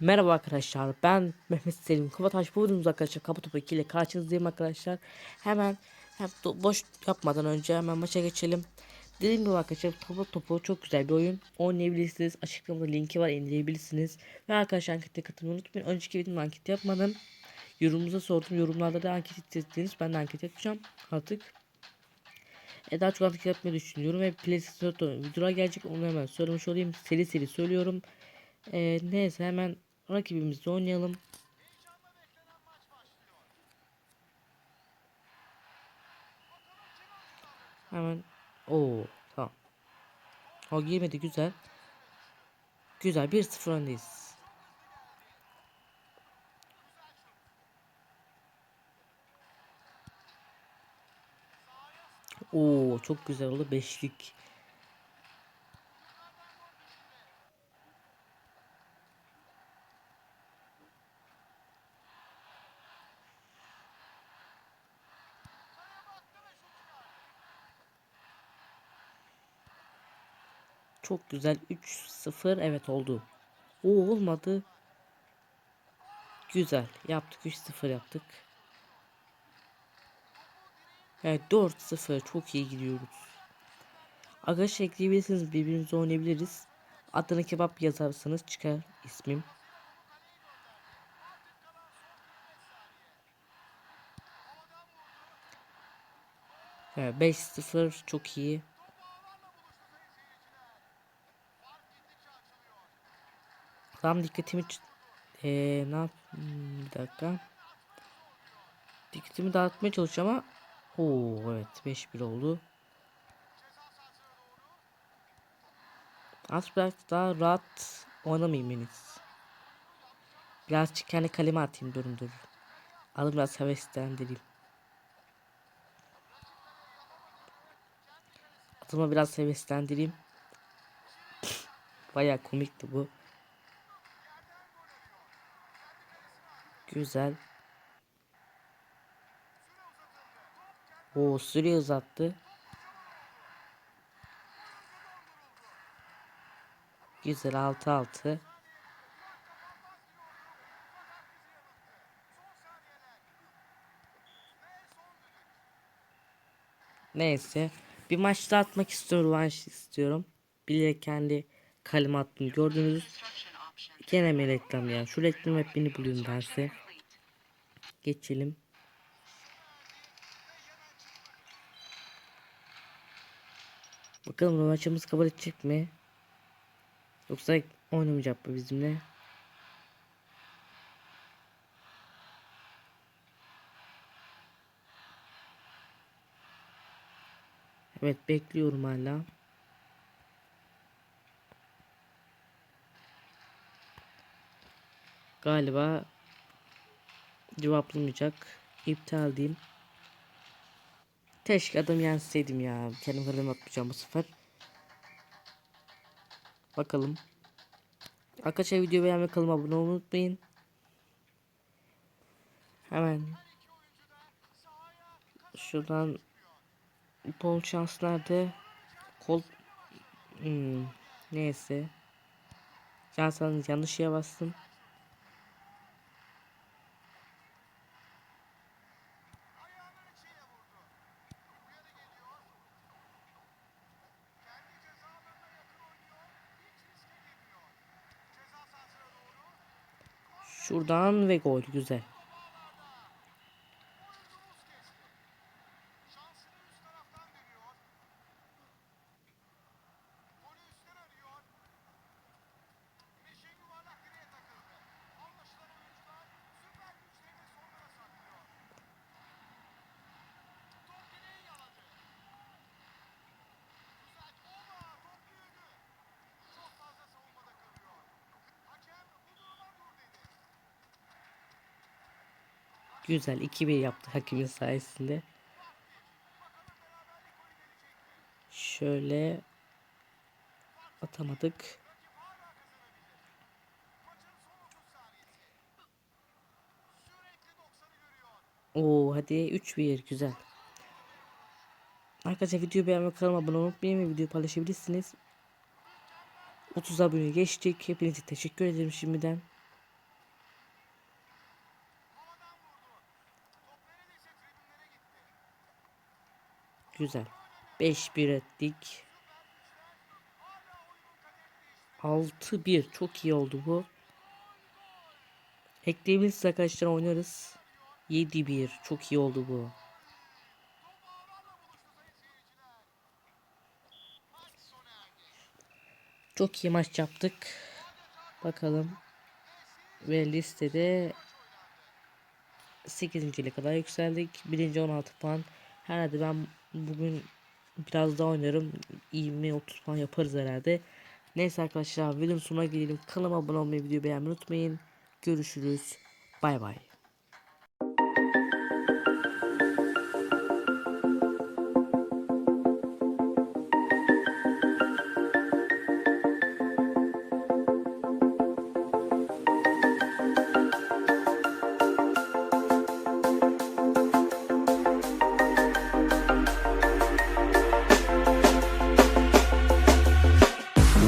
Merhaba arkadaşlar ben Mehmet Selim Kavataş bu videomuz arkadaşlar kapı topu 2 ile karşınızdayım arkadaşlar. Hemen hem do- boş yapmadan önce hemen maça geçelim. Dediğim gibi arkadaşlar kapı topu çok güzel bir oyun. Oynayabilirsiniz açıklamada linki var indirebilirsiniz. Ve arkadaşlar ankete katılmayı unutmayın. Önceki videomda anket yapmadım. Yorumunuza sordum yorumlarda da anket istediniz ben de anket yapacağım artık. E daha çok anket yapmayı düşünüyorum ve PlayStation videolar gelecek onu hemen söylemiş olayım. Seri seri söylüyorum. Ee, neyse hemen rakibimizle oynayalım. Hemen o tamam. O girmedi güzel. Güzel 1-0 öndeyiz. Oo çok güzel oldu beşlik. Çok güzel 3-0 evet oldu. O olmadı. Güzel yaptık 3-0 yaptık. Evet 4-0 çok iyi gidiyoruz. Arkadaşlar ekleyebilirsiniz birbirimize oynayabiliriz. Adana kebap yazarsanız çıkar ismim. Evet 5-0 çok iyi. Tam dikkatimi ee, ne yap hmm, bir dakika. Dikkatimi dağıtmaya çalışacağım ama Oo evet 5-1 oldu. Az biraz daha rahat oynamayayım en iyisi. Birazcık kendi kaleme atayım durun dur. Alın biraz heveslendireyim. Atıma biraz heveslendireyim. Baya komikti bu. Güzel. O süre uzattı. Güzel 6-6. Neyse. Bir maç daha atmak istiyorum. Maç istiyorum. Bile kendi kaleme attım. Gördünüz. Gene mi reklam ya? Şu reklam hep beni buluyor derse. Geçelim. Bakalım maçımız kabul edecek mi? Yoksa oynamayacak mı bizimle? Evet bekliyorum hala. Galiba cevaplamayacak. İptal diyeyim. Keşke adam yenseydim ya. Kendim kalem atmayacağım bu sefer. Bakalım. Arkadaşlar videoyu beğenmeyi kanalıma abone olmayı unutmayın. Hemen şuradan bol şans nerede? Kol hmm, neyse. Şansınız yanlış şeye bastım. Şuradan ve gol güzel. Güzel 2-1 yaptı hakimin sayesinde. Şöyle atamadık. Oo hadi 3-1 güzel. Arkadaşlar videoyu beğenmeyi kanalıma abone unutmayın ve videoyu paylaşabilirsiniz. 30 abone geçtik. Hepinize teşekkür ederim şimdiden. Güzel. 5-1 ettik. 6-1 çok iyi oldu bu. Ekleyebilirsiniz arkadaşlar oynarız. 7-1 çok iyi oldu bu. Çok iyi maç yaptık. Bakalım. Ve listede 8. kadar yükseldik. Birinci 16 puan. Herhalde ben bugün biraz daha oynarım. 20-30 puan yaparız herhalde. Neyse arkadaşlar videonun sonuna gelelim. Kanalıma abone olmayı, videoyu beğenmeyi unutmayın. Görüşürüz. Bay bay.